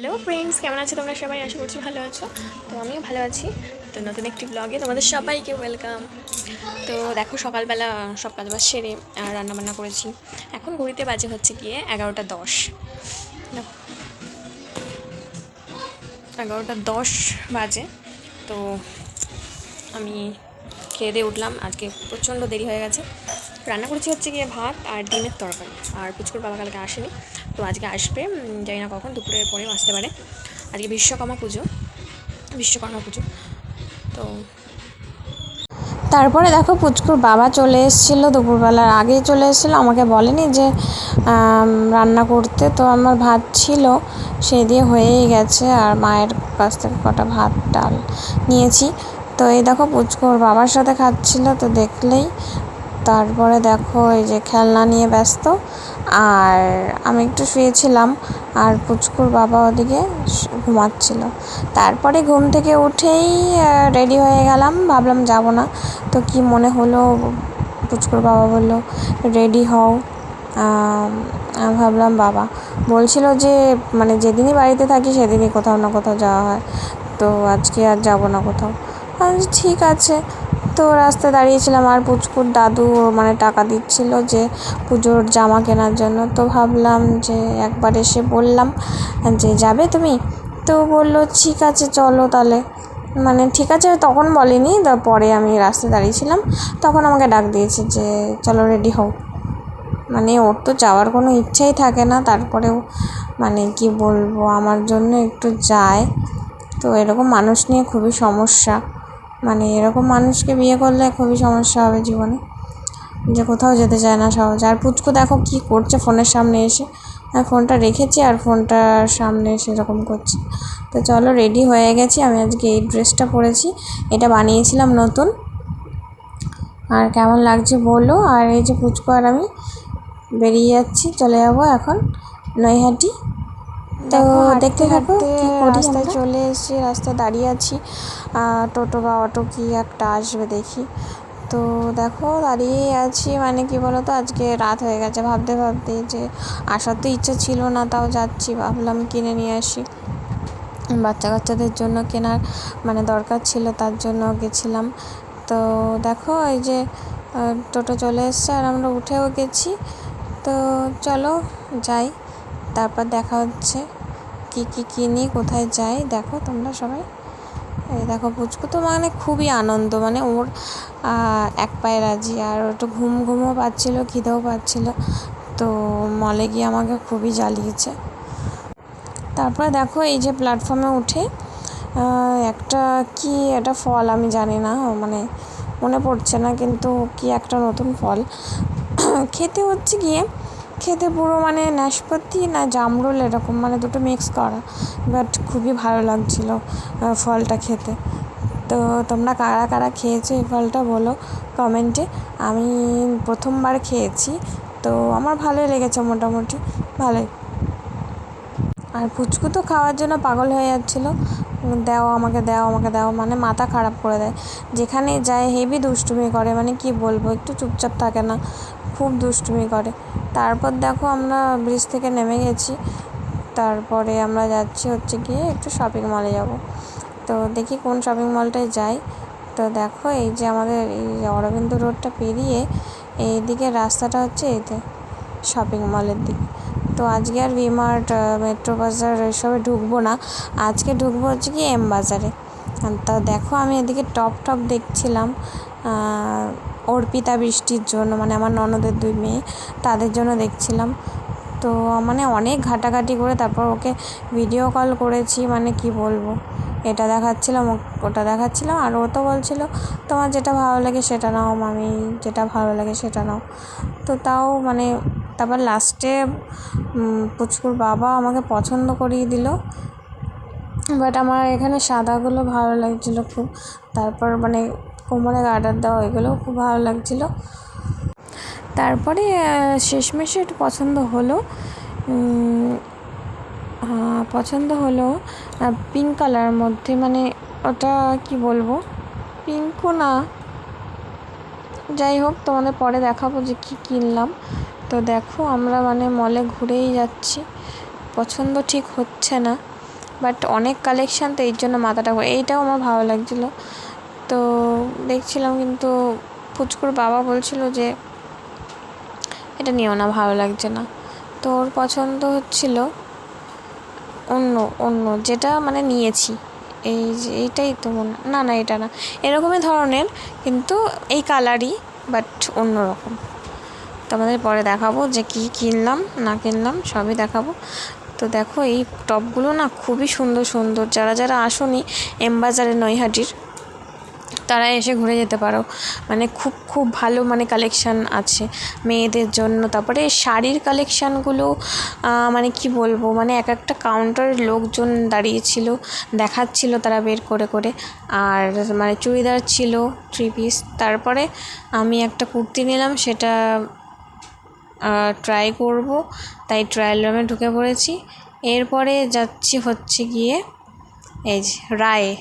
Hello friends কেমন আছো তোমরা সবাই? আশা করছি ভালো আছো। তো আমিও ভালো আছি। তো নতুন একটি ব্লগে তোমাদের সবাইকে ওয়েলকাম তো দেখো, সকালবেলা সব কাজবাজ সেরে রান্নাবান্না করেছি। এখন ঘড়িতে বাজে হচ্ছে গিয়ে এগারোটা দশ। এগারোটা দশ বাজে। তো আমি খেয়ে দিয়ে উঠলাম। আজকে প্রচণ্ড দেরি হয়ে গেছে। রান্না করেছি হচ্ছে গিয়ে ভাত আর ডিমের তরকারি। আর পুচকুর বাবা কালকে আসেনি। তো আজকে আসবে জানি না কখন, দুপুরের পরেও আসতে পারে। আজকে বিশ্বকর্মা পুজো বিশ্বকর্মা পুজো। তো তারপরে দেখো পুচকুর বাবা চলে এসেছিল, দুপুরবেলার আগেই চলে এসেছিল। আমাকে বলেনি যে রান্না করতে, তো আমার ভাত ছিল, সেই দিয়ে হয়েই গেছে। আর মায়ের কাছ থেকে কটা ভাত, ডাল নিয়েছি। তো এই দেখো পুচকুর বাবার সাথে খাচ্ছিল, তো দেখলেই তারপরে দেখো এই যে খেলনা নিয়ে ব্যস্ত। আর আমি একটু শুয়েছিলাম আর পুচকুর বাবা ওদিকে ঘুমাচ্ছিল। তারপরে ঘুম থেকে উঠেই রেডি হয়ে গেলাম। ভাবলাম যাব না। তো কি মনে হলো? পুচকুর বাবা বলল রেডি হও। আমি ভাবলাম, বাবা। বলছিল যে মানে যেদিনই বাড়িতে থাকি, সেদিনই কোথাও না কোথাও যাওয়া হয়। তো আজকে আর যাব না কোথাও। ঠিক আছে। তো রাস্তায় দাঁড়িয়েছিলাম আর পুচকুর দাদু মানে টাকা দিচ্ছিল যে পুজোর জামা কেনার জন্য। তো ভাবলাম যে একবার এসে বললাম যে, যাবে তুমি? তো বলল, ঠিক আছে, চলো তাহলে। মানে ঠিক আছে, তখন বলেনি তারপরে আমি রাস্তায় দাঁড়িয়েছিলাম। তখন আমাকে ডাক দিয়েছে যে, চলো রেডি হও। মানে ওর তো যাওয়ার কোনো ইচ্ছাই থাকে না, তারপরেও মানে কি বলব, আমার জন্য একটু যায়। তো এরকম মানুষ নিয়ে খুবই সমস্যা। মানে এরকম মানুষকে বিয়ে করলে খুবই সমস্যা হবে জীবনে। যে কোথাও যেতে চায় না সহজে। আর পুচকু দেখো কি করছে, ফোনের সামনে এসে। আমি ফোনটা রেখেছি আর ফোনটার সামনে এসে এরকম করছে। তো চলো রেডি হয়ে গেছি। আমি আজকে এই ড্রেসটা পরেছি। এটা বানিয়েছিলাম নতুন। আর কেমন লাগছে বলো। আর এই যে পুচকু আর আমি বেরিয়ে যাচ্ছি। চলে যাব এখন নৈহাটি। তো দেখতে থাকো রাস্তায় চলে এসেছি রাস্তায় দাঁড়িয়ে আছি। টোটো বা অটো কি একটা আসবে দেখি। তো দেখো দাঁড়িয়ে আছি মানে কি বলো তো আজকে রাত হয়ে গেছে ভাবতে ভাবতে যে আসার তো ইচ্ছা ছিল না তাও যাচ্ছি ভাবলাম কিনে নিয়ে আসি। বাচ্চা কাচ্চাদের জন্য কেনার মানে দরকার ছিল তার জন্য গেছিলাম। তো দেখো এই যে টোটো চলে এসছে আর আমরা উঠেও গেছি। তো চলো যাই তারপর দেখা হচ্ছে। কি কি কিনি কোথায় যাই? দেখো তোমরা সবাই। এই দেখো পুচকু তো মানে খুবই আনন্দ মানে ওর এক পায়ে রাজি। আর একটু ঘুম, ঘুমও পাচ্ছিল, খিদেও পাচ্ছিল। তো মলে গিয়ে আমাকে খুবই জ্বালিয়েছে। তারপরে দেখো এই যে প্ল্যাটফর্মে উঠে একটা কি এটা ফল আমি জানি না মানে মনে পড়ছে না, কিন্তু কি একটা নতুন ফল। খেতে হচ্ছে গিয়ে খেতে পুরো মানে নাশপাতি না জামরুল এরকম মানে দুটো মিক্স করা। বাট খুবই ভালো লাগছিল ফলটা খেতে। তো তোমরা কারা কারা খেয়েছো এই ফলটা বলো কমেন্টে। আমি প্রথমবার খেয়েছি, তো আমার ভালোই লেগেছে মোটামুটি, ভালোই। আর পুচকু তো খাওয়ার জন্য পাগল হয়ে যাচ্ছিল দাও আমাকে দাও আমাকে, দাও মানে মাথা খারাপ করে দেয়। যেখানে যায় হেভি দুষ্টুমি করে মানে কি বলব, একটু চুপচাপ থাকে না, খুব দুষ্টুমি করে। তারপর দেখো আমরা ব্রিজ থেকে নেমে গেছি, তারপরে আমরা যাচ্ছি হচ্ছে গিয়ে একটু শপিং মলে যাব। তো দেখি কোন শপিং মলটায় যাই। তো দেখো এই যে আমাদের এই অরবিন্দ রোডটা পেরিয়ে, এইদিকে রাস্তাটা হচ্ছে এতে শপিং মলের দিকে। তো আজকে আর ভিমার্ট মেট্রো বাজার এসবে ঢুকবো না। আজকে ঢুকবো হচ্ছে কি এম বাজারে তা দেখো আমি এদিকে টপ টপ দেখছিলাম অর্পিতা বৃষ্টির জন্য মানে আমার ননদের দুই মেয়ে, তাদের জন্য দেখছিলাম। তো মানে অনেক ঘাটাঘাটি করে তারপর ওকে ভিডিও কল করেছি মানে কি বলব, এটা দেখাচ্ছিলাম, ওটা দেখাচ্ছিলাম, আর ও তো বলছিল, তোমার যেটা ভালো লাগে সেটা নাও, মামি, যেটা ভালো লাগে সেটা নাও। তো তাও মানে তারপর লাস্টে পুচকুর বাবা আমাকে পছন্দ করিয়ে দিল। বাট আমার এখানে সাদাগুলো ভালো লাগছিল খুব। তারপর মানে কোমরে গার্ডার দেওয়া ওইগুলোও খুব ভালো লাগছিল। তারপরে শেষমেশে একটু পছন্দ হলো পছন্দ হলো পিঙ্ক কালারের মধ্যে। মানে ওটা কি বলব? পিঙ্কও না। যাই হোক, তোমাদের পরে দেখাবো যে কী কিনলাম। তো দেখো, আমরা মানে মলে ঘুরেই যাচ্ছি। পছন্দ ঠিক হচ্ছে না বাট অনেক কালেকশান তো এই জন্য মাথাটা এইটাও আমার ভালো লাগছিল। তো দেখছিলাম কিন্তু ফুচকুর বাবা বলছিল যে, এটা নিও না, ভালো লাগছে না। তো ওর পছন্দ হচ্ছিল অন্য অন্য যেটা মানে নিয়েছি। এই যে, এইটাই তো মনে, না না, এটা না। এরকমই ধরনের, কিন্তু এই কালারই বাট অন্য রকম তোমাদের পরে দেখাবো যে কী কিনলাম, না কিনলাম, সবই দেখাবো। তো দেখো, এই টপগুলো না খুবই সুন্দর সুন্দর। যারা যারা আসনি এমবাজারে নৈহাটির, তারা এসে ঘুরে যেতে পারো। মানে খুব খুব ভালো মানে কালেকশান আছে মেয়েদের জন্য। তারপরে শাড়ির কালেকশানগুলো মানে কি বলব মানে এক একটা কাউন্টারের লোকজন দাঁড়িয়েছিল, দেখাচ্ছিল তারা বের করে করে। আর মানে চুড়িদার ছিল থ্রি পিস তারপরে আমি একটা কুর্তি নিলাম, সেটা ট্রাই করব। তাই ট্রায়াল রুমে ঢুকে পড়েছি। এরপরে যাচ্ছি হচ্ছে গিয়ে এই যে রায়ে।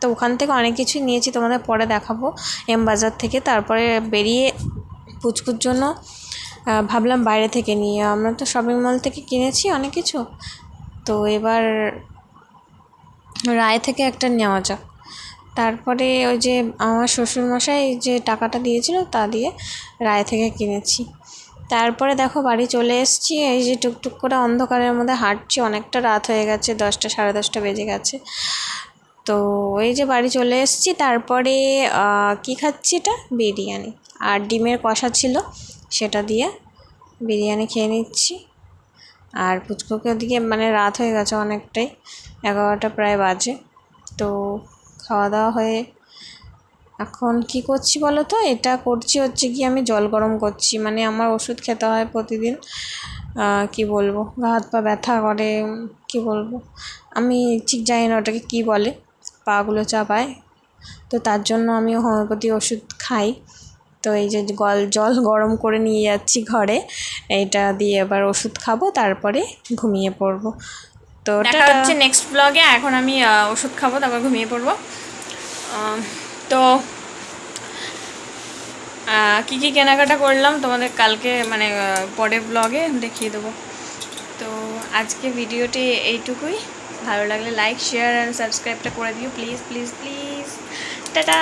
তো ওখান থেকে অনেক কিছুই নিয়েছি, তোমাদের পরে দেখাবো। এম বাজার থেকে তারপরে বেরিয়ে পুচকুর জন্য ভাবলাম বাইরে থেকে নিয়ে আমরা তো শপিং মল থেকে কিনেছি অনেক কিছু। তো এবার রায় থেকে একটা নেওয়া যাক। তারপরে ওই যে আমার শ্বশুরমশাই যে টাকাটা দিয়েছিল তা দিয়ে রায় থেকে কিনেছি। তারপরে দেখো বাড়ি চলে এসেছি, এই যে টুকটুক করে অন্ধকারের মধ্যে হাঁটছি, অনেকটা রাত হয়ে গেছে, দশটা সাড়ে দশটা বেজে গেছে। তো এই যে বাড়ি চলে এসেছি, তারপরে কী খাচ্ছি এটা? বিরিয়ানি। আর ডিমের কষা ছিল, সেটা দিয়ে বিরিয়ানি খেয়ে নিচ্ছি। আর পুচকুকে ওদিকে মানে রাত হয়ে গেছে অনেকটাই, এগারোটা প্রায় বাজে। তো খাওয়া দাওয়া হয়ে এখন কি করছি বলো তো এটা করছি হচ্ছে কি আমি জল গরম করছি। মানে আমার ওষুধ খেতে হয় প্রতিদিন। কি বলব? গা হাত পা ব্যথা করে কি বলব? আমি ঠিক জানি না ওটাকে কী বলে। পাগুলো চাপায়। তো তার জন্য আমি হোমিওপ্যাথি ওষুধ খাই। তো এই যে গল জল গরম করে নিয়ে যাচ্ছি ঘরে। এটা দিয়ে এবার ওষুধ খাব তারপরে ঘুমিয়ে পড়ব। তো দেখা হচ্ছে নেক্সট ব্লগে এখন আমি ওষুধ খাব তারপর ঘুমিয়ে পড়ব। তো কী কী কেনাকাটা করলাম তোমাদের কালকে মানে পরে পরের ব্লগে দেখিয়ে দেবো। তো আজকে ভিডিওটি এইটুকুই। ভালো লাগলে লাইক শেয়ার অ্যান্ড সাবস্ক্রাইবটা করে দিও। Please please please tata!